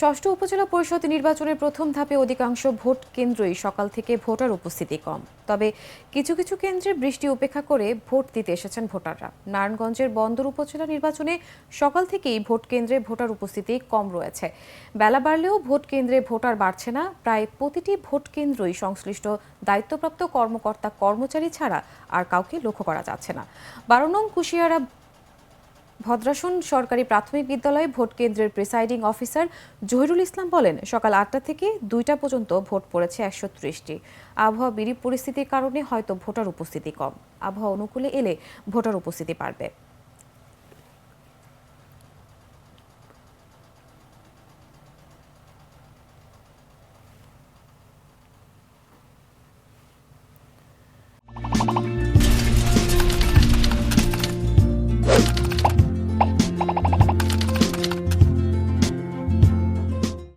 ষষ্ঠ উপজেলা পরিষদ নির্বাচনের প্রথম ধাপে অধিকাংশ ভোট কেন্দ্রই সকাল থেকে ভোটার উপস্থিতি কম। তবে কিছু কিছু কেন্দ্রে বৃষ্টি উপেক্ষা করে ভোট দিতে এসেছেন ভোটাররা। নারায়ণগঞ্জের বন্দর উপজেলা নির্বাচনে সকাল থেকেই ভোট কেন্দ্রে ভোটার উপস্থিতি কম রয়েছে। বেলা বাড়লেও ভোট কেন্দ্রে ভোটার বাড়ছে না। প্রায় প্রতিটি ভোট কেন্দ্রই সংশ্লিষ্ট দায়িত্বপ্রাপ্ত কর্মকর্তা কর্মচারী ছাড়া আর কাউকে লক্ষ্য করা যাচ্ছে না। বারো নং কুশিয়ারা ভদ্রাসন সরকারি প্রাথমিক বিদ্যালয়ে ভোট কেন্দ্রের প্রিসাইডিং অফিসার জহিরুল ইসলাম বলেন, সকাল আটটা থেকে দুইটা পর্যন্ত ভোট পড়েছে একশো ত্রিশটি। আবহাওয়া বিড়ি পরিস্থিতির কারণে হয়তো ভোটার উপস্থিতি কম। আবহাওয়া অনুকূলে এলে ভোটার উপস্থিতি বাড়বে।